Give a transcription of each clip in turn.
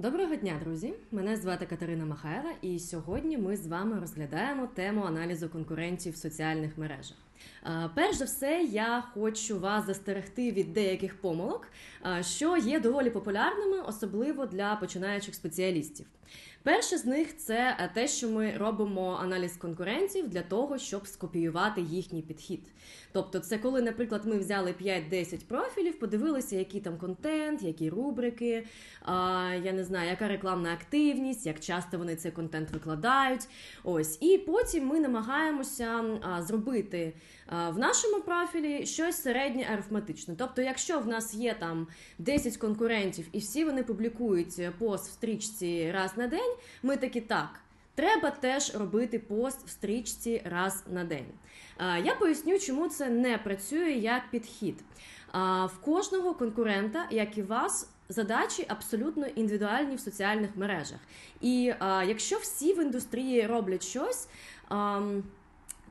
Доброго дня, друзі! Мене звати Катерина Махайла, і сьогодні ми з вами розглядаємо тему аналізу конкуренції в соціальних мережах. Перш за все, я хочу вас застерегти від деяких помилок, що є доволі популярними, особливо для починаючих спеціалістів. Перше з них це е, те, що ми робимо аналіз конкурентів для того, щоб скопіювати їхній підхід. Тобто, це коли, наприклад, ми взяли 5-10 профілів, подивилися, який там контент, які рубрики, я не знаю, яка рекламна активність, як часто вони цей контент викладають. Ось, і потім ми намагаємося зробити в нашому профілі щось середнє арифметичне. Тобто, якщо в нас є там 10 конкурентів і всі вони публікують пост в стрічці раз на день, ми такі так. Треба теж робити пост в стрічці раз на день. Я поясню, чому це не працює як підхід. В кожного конкурента, як і вас, задачі абсолютно індивідуальні в соціальних мережах. І якщо всі в індустрії роблять щось.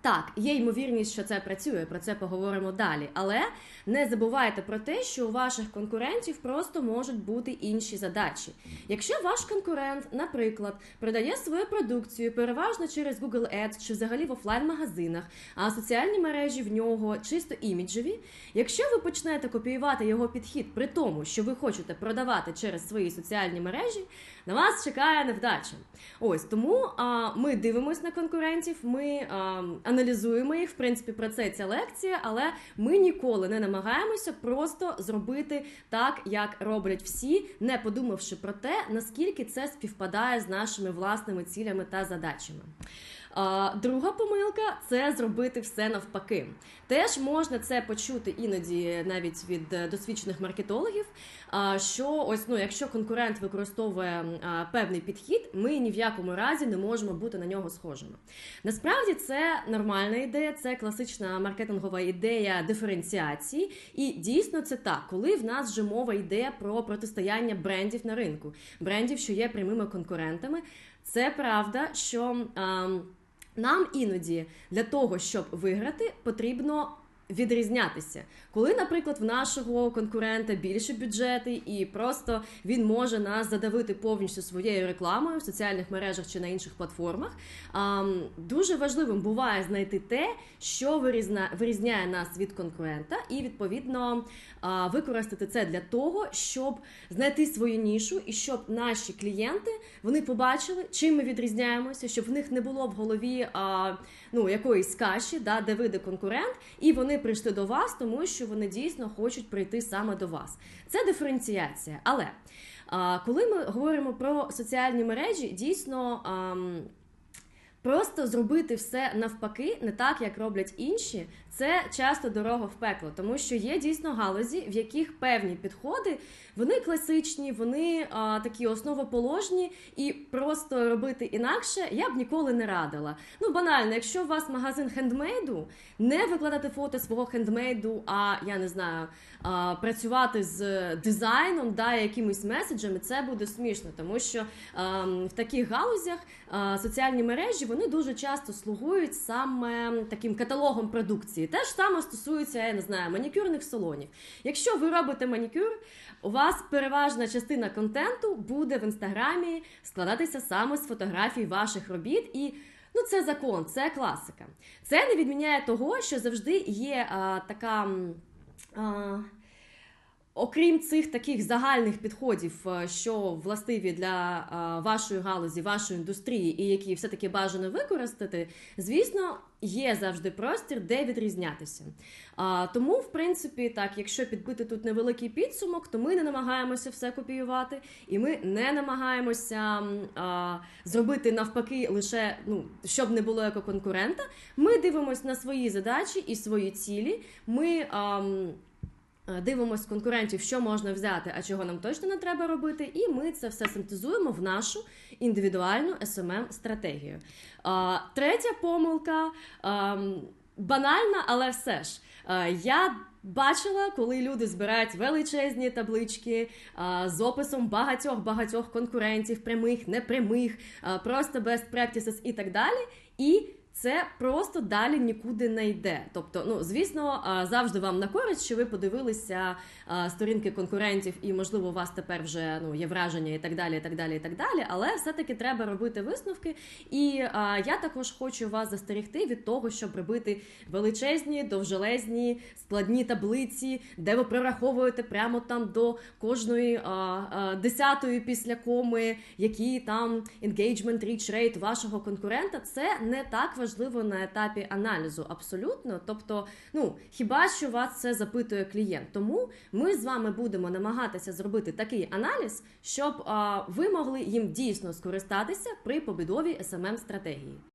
Так, є ймовірність, що це працює, про це поговоримо далі. Але не забувайте про те, що у ваших конкурентів просто можуть бути інші задачі. Якщо ваш конкурент, наприклад, продає свою продукцію переважно через Google Ads чи взагалі в офлайн-магазинах, а соціальні мережі в нього чисто іміджеві, якщо ви почнете копіювати його підхід при тому, що ви хочете продавати через свої соціальні мережі, на вас чекає невдача. Ось тому а, ми дивимося на конкурентів, ми а, аналізуємо їх. В принципі, про це ця лекція, але ми ніколи не намагаємося просто зробити так, як роблять всі, не подумавши про те, наскільки це співпадає з нашими власними цілями та задачами. А, Друга помилка це зробити все навпаки. Теж можна це почути іноді навіть від е, досвідчених маркетологів. а, Що ось ну, якщо конкурент використовує певний підхід, ми ні в якому разі не можемо бути на нього схожими. Насправді це нормальна ідея, це класична маркетингова ідея диференціації, і дійсно це так, коли в нас вже мова йде про протистояння брендів на ринку, брендів, що є прямими конкурентами. Це правда, що. А, нам іноді для того, щоб виграти, потрібно відрізнятися. Коли, наприклад, в нашого конкурента більше бюджети, і просто він може нас задавити повністю своєю рекламою в соціальних мережах чи на інших платформах. Дуже важливим буває знайти те, що вирізняє нас від конкурента, і відповідно використати це для того, щоб знайти свою нішу і щоб наші клієнти вони побачили, чим ми відрізняємося, щоб в них не було в голові ну, якоїсь каші, да, де вийде конкурент, і вони прийшли до вас, тому що вони дійсно хочуть прийти саме до вас. Це диференціація. Але коли ми говоримо про соціальні мережі, дійсно. Просто зробити все навпаки, не так, як роблять інші, це часто дорога в пекло, тому що є дійсно галузі, в яких певні підходи вони класичні, вони а, такі основоположні, і просто робити інакше я б ніколи не радила. Ну банально, якщо у вас магазин хендмейду, не викладати фото свого хендмейду, а я не знаю, а, працювати з дизайном, да, якимись меседжами, це буде смішно, тому що а, в таких галузях а, соціальні мережі вони дуже часто слугують саме таким каталогом продукції. Те ж саме стосується, я не знаю, манікюрних салонів. Якщо ви робите манікюр, у вас переважна частина контенту буде в інстаграмі складатися саме з фотографій ваших робіт і. Ну, це закон, це класика. Це не відміняє того, що завжди є а, така. А, Окрім цих таких загальних підходів, е, що властиві для е, вашої галузі, вашої індустрії, і які все-таки бажано використати, звісно, є завжди простір, де відрізнятися. Тому, в принципі, так, якщо підбити тут невеликий підсумок, то ми не намагаємося все копіювати, і ми не намагаємося зробити навпаки, лише ну, щоб не було як конкурента. Ми дивимося на свої задачі і свої цілі. Ми дивимось конкурентів, що можна взяти, а чого нам точно не треба робити, і ми це все синтезуємо в нашу індивідуальну smm стратегію. Третя помилка банальна, але все ж я. Бачила, коли люди збирають величезні таблички а, з описом багатьох багатьох конкурентів, прямих, непрямих, а, просто best practices і так далі. І це просто далі нікуди не йде. Тобто, ну звісно, завжди вам на користь, що ви подивилися сторінки конкурентів, і можливо у вас тепер вже ну є враження і так далі, і так далі, і так далі. Але все-таки треба робити висновки. І а, я також хочу вас застерегти від того, щоб робити величезні, довжелезні, складні таблиці, де ви прораховуєте прямо там до кожної а, а, десятої після коми, які там engagement reach rate вашого конкурента. Це не так важливо на етапі аналізу. Абсолютно. Тобто, ну хіба що вас це запитує клієнт. Тому ми з вами будемо намагатися зробити такий аналіз, щоб а, ви могли їм дійсно скористатися при побудові smm стратегії